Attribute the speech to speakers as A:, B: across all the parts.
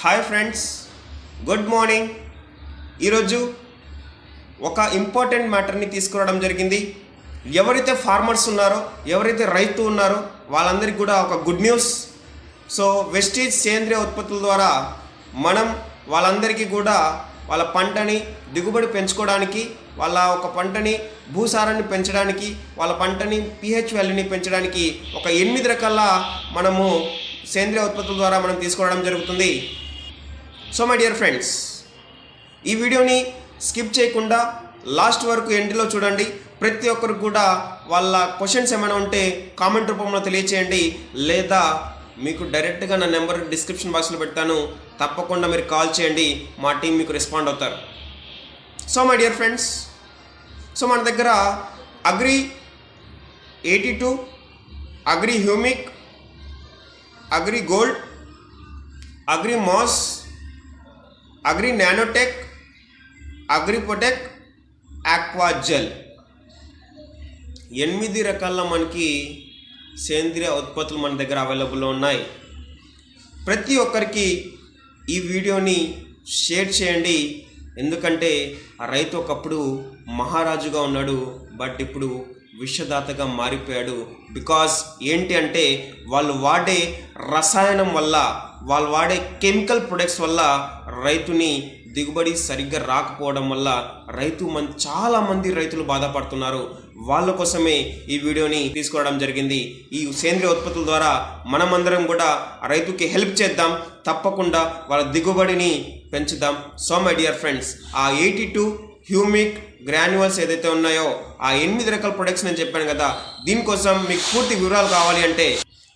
A: Hi friends good morning. ఈరోజు ఒక important మ్యాటర్ని తీసుకురావడం జరిగింది. ఎవరైతే ఫార్మర్స్ ఉన్నారో ఎవరైతే రైతు ఉన్నారో వాళ్ళందరికీ కూడా ఒక గుడ్ న్యూస్. సో వెస్టేజ్ సేంద్రియ ఉత్పత్తుల ద్వారా మనం వాళ్ళందరికీ కూడా వాళ్ళ పంటని దిగుబడి పెంచుకోవడానికి వాళ్ళ ఒక పంటని భూసారాన్ని పెంచడానికి వాళ్ళ పంటని పిహెచ్ వాల్యూని పెంచడానికి ఒక ఎనిమిది రకాల మనము సేంద్రియ ఉత్పత్తుల ద్వారా మనం తీసుకోవడం జరుగుతుంది. సో మై డియర్ ఫ్రెండ్స్ ఈ వీడియోని స్కిప్ చేయకుండా లాస్ట్ వరకు ఎండ్లో చూడండి. ప్రతి ఒక్కరు కూడా వాళ్ళ క్వశ్చన్స్ ఏమైనా ఉంటే కామెంట్ రూపంలో తెలియచేయండి. లేదా మీకు డైరెక్ట్గా నా నెంబర్ డిస్క్రిప్షన్ బాక్స్లో పెడతాను. తప్పకుండా మీరు కాల్ చేయండి. మా టీం మీకు రెస్పాండ్ అవుతారు. So my dear friends so మన దగ్గర agri eighty two agri humic agri gold agri mass agri nanotech అగ్రిపోటెక్ Aquagel. ఎనిమిది రకాల మనకి సేంద్రియ ఉత్పత్తులు మన దగ్గర అవైలబుల్లో ఉన్నాయి. ప్రతి ఒక్కరికి ఈ వీడియోని షేర్ చేయండి. ఎందుకంటే రైతు ఒకప్పుడు మహారాజుగా ఉన్నాడు. బట్ ఇప్పుడు విషదాతగా మారిపోయాడు. బికాస్ ఏంటి అంటే వాళ్ళు వాడే రసాయనం వల్ల వాళ్ళు వాడే కెమికల్ ప్రొడక్ట్స్ వల్ల రైతుని దిగుబడి సరిగ్గా రాకపోవడం వల్ల రైతు మన్ చాలా మంది రైతులు బాధపడుతున్నారు. వాళ్ళ కోసమే ఈ వీడియోని తీసుకోవడం జరిగింది. ఈ సేంద్రియ ఉత్పత్తుల ద్వారా మనమందరం కూడా రైతుకి హెల్ప్ చేద్దాం. తప్పకుండా వాళ్ళ దిగుబడిని పెంచుదాం. సో మై డియర్ ఫ్రెండ్స్ ఆ ఎయిటీ టూ హ్యూమిక్ గ్రాన్యువల్స్ ఏదైతే ఉన్నాయో ఆ ఎనిమిది రకాల ప్రొడక్ట్స్ నేను చెప్పాను కదా దీనికోసం మీకు పూర్తి వివరాలు కావాలి అంటే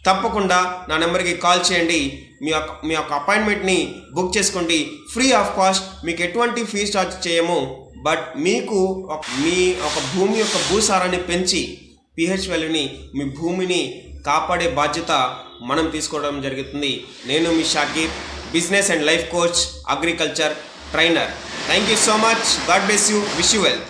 A: తప్పకుండా నా నెంబర్కి కాల్ చేయండి. మీ యొక్క మీ యొక్క అపాయింట్మెంట్ని బుక్ చేసుకోండి. ఫ్రీ ఆఫ్ కాస్ట్ మీకు ఎటువంటి ఫీజ్ ఛార్జ్ చేయము. బట్ మీకు మీ ఒక భూమి యొక్క భూసారాన్ని పెంచి పిహెచ్ వాల్యూని మీ భూమిని కాపాడే బాధ్యత మనం తీసుకోవడం జరుగుతుంది. నేను మీ Shakir business and life coach agriculture trainer. Thank you so much. God bless you. Wish you wealth.